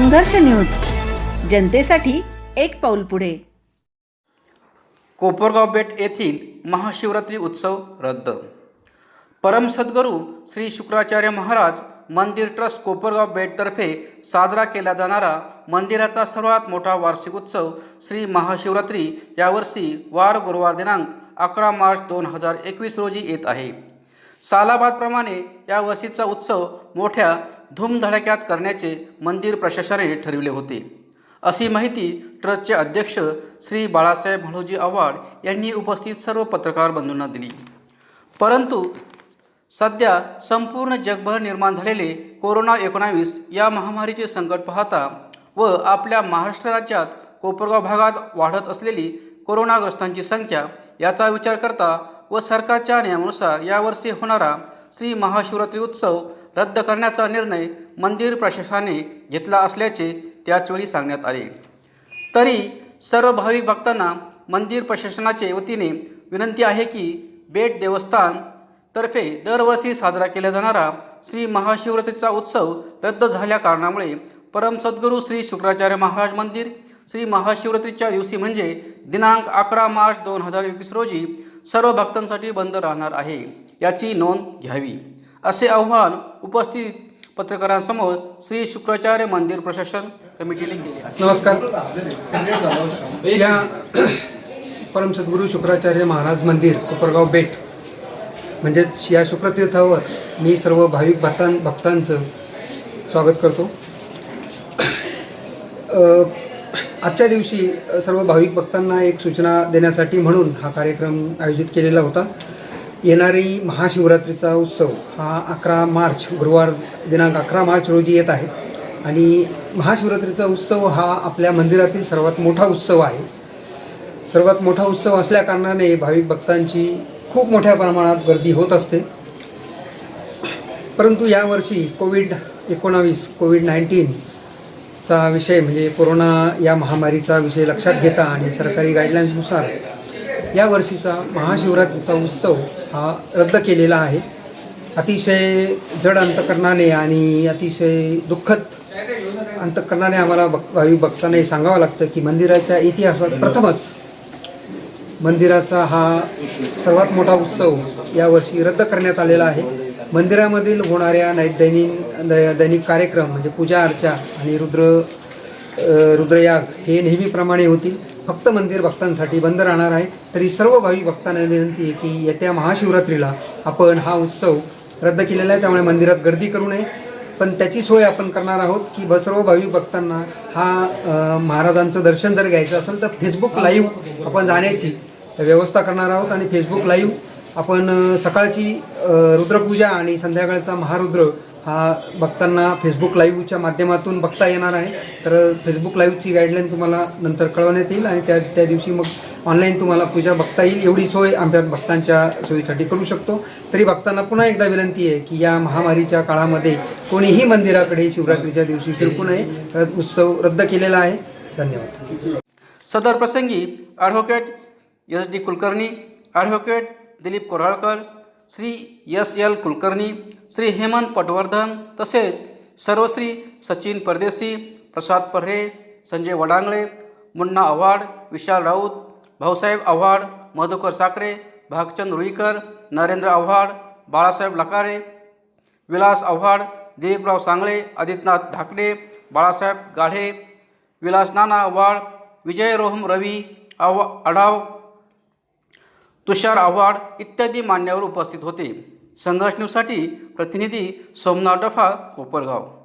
संघर्ष न्यूज. जनतेसाठी एक पाऊल पुढे. कोपरगाव बेट येथील महाशिवरात्री उत्सव रद्द. परमसद्गुरू श्री शुक्राचार्य महाराज मंदिर ट्रस्ट कोपरगाव बेटतर्फे साजरा केला जाणारा मंदिराचा सर्वात मोठा वार्षिक उत्सव श्री महाशिवरात्री यावर्षी वार गुरुवार दिनांक अकरा मार्च दोन हजार एकवीस रोजी येत आहे. सालाबादप्रमाणे या वर्षीचा उत्सव मोठ्या धूमधडाक्यात करण्याचे मंदिर प्रशासनाने ठरविले होते. अशी माहिती ट्रस्टचे अध्यक्ष श्री बाळासाहेब म्हणोजी आव्हाड यांनी उपस्थित सर्व पत्रकार बंधूंना दिली. परंतु सध्या संपूर्ण जगभर निर्माण झालेले कोरोना एकोणावीस या महामारीचे संकट पाहता व आपल्या महाराष्ट्र राज्यात कोपरगाव भागात वाढत असलेली कोरोनाग्रस्तांची संख्या याचा विचार करता व सरकारच्या नियमानुसार यावर्षी होणारा श्री महाशिवरात्री उत्सव रद्द करण्याचा निर्णय मंदिर प्रशासनाने घेतला असल्याचे त्याचवेळी सांगण्यात आले. तरी सर्व भाविक भक्तांना मंदिर प्रशासनाचे वतीने विनंती आहे की बेट देवस्थान तर्फे दरवर्षी साजरा केला जाणारा श्री महाशिवरात्रीचा उत्सव रद्द झाल्या कारणामुळे परम सद्गुरू श्री शुक्राचार्य महाराज मंदिर श्री महाशिवरात्रीच्या दिवशी म्हणजे दिनांक अकरा मार्च दोन हजार एकवीस रोजी सर्व भक्तांसाठी बंद राहणार आहे. याची नोंद घ्यावी. असे आव्हान उपस्थित पत्रकारांसमोर श्री शुक्राचार्य मंदिर प्रशासन कमिटीने केले आहे. नमस्कार. या परम सद्गुरू शुक्राचार्य महाराज मंदिर कोपरगाव बेट. म्हणजेच या शुक्रतीर्थावर मी सर्व भाविक भक्तां भक्तांचं स्वागत करतो. अ, आजच्या दिवशी सर्व भाविक भक्तांना एक सूचना देण्यासाठी म्हणून हा कार्यक्रम आयोजित केलेला होता. येणारी महाशिवरात्रीचा उत्सव हा अकरा मार्च गुरुवार दिनांक अकरा मार्च रोजी येत आहे. आणि महाशिवरात्रीचा उत्सव हा आपल्या मंदिरातील सर्वात मोठा उत्सव आहे. सर्वात मोठा उत्सव असल्याकारणाने भाविक भक्तांची खूप मोठ्या प्रमाणात गर्दी होत असते. परंतु यावर्षी कोविड एकोणावीस कोविड नाईन्टीनचा विषय म्हणजे कोरोना या महामारीचा विषय लक्षात घेता आणि सरकारी गाईडलाईन्सनुसार या वर्षीचा महाशिवरात्रीचा उत्सव हा रद्द केलेला आहे. अतिशय जड अंतकरणाने आणि अतिशय दुःखद अंतकरणाने आम्हाला भक भावी भक्तांना सांगावं लागतं की मंदिराच्या इतिहासात प्रथमच मंदिराचा हा सर्वात मोठा उत्सव यावर्षी रद्द करण्यात आलेला आहे. मंदिरामधील होणाऱ्या नै दैनिक दै- दैनिक कार्यक्रम म्हणजे पूजा अर्चा आणि रुद्र रुद्रयाग हे नेहमीप्रमाणे होतील. फक्त मंदिर भक्तांसाठी बंद राहणार आहे. तरी सर्व भाविक भक्तांना विनंती आहे की येत्या महाशिवरात्रीला आपण हा उत्सव रद्द केलेला आहे. त्यामुळे मंदिरात गर्दी करू नये. पण त्याची सोय आपण करणार आहोत की ब- सर्व भाविक भक्तांना हा महाराजांचं दर्शन जर घ्यायचं असेल तर फेसबुक लाईव्ह आपण जाण्याची व्यवस्था करणार आहोत. आणि फेसबुक लाईव्ह आपण सकाळची रुद्रपूजा आणि संध्याकाळचा महारुद्र हा बघताना फेसबुक लाईव्हच्या माध्यमातून बघता येणार आहे. तर फेसबुक लाईव्हची गाईडलाईन तुम्हाला नंतर कळवण्यात येईल आणि त्या त्या दिवशी मग ऑनलाईन तुम्हाला पूजा बघता येईल. एवढी सोय आमच्या भक्तांच्या सोयीसाठी करू शकतो. तरी भक्तांना पुन्हा एकदा विनंती आहे की या महामारीच्या काळामध्ये कोणीही मंदिराकडे शिवरात्रीच्या दिवशी फिरकू नये. उत्सव रद्द केलेला आहे. धन्यवाद. सदर प्रसंगी advocate S D Kulkarni advocate Dilip Koralkar Shri S L Kulkarni Shri Hemant Patwardhan तसेच सर्वश्री सचिन परदेशी प्रसाद पर्हे संजय वडांगळे मुन्ना आव्हाड विशाल राऊत भाऊसाहेब आव्हाड मधुकर साखरे भागचंद रुईकर नरेंद्र आव्हाड बाळासाहेब लकारे विलास आव्हाड दिलीपराव सांगळे आदित्यनाथ धाकडे बाळासाहेब गाढे विलास नाना आव्हाड विजय रोहम रवी आव्हा आढाव तुषार आव्हाड इत्यादी मान्यवर उपस्थित होते. संघर्ष न्यूजसाठी प्रतिनिधी सोमनाथ डफा कोपरगाव.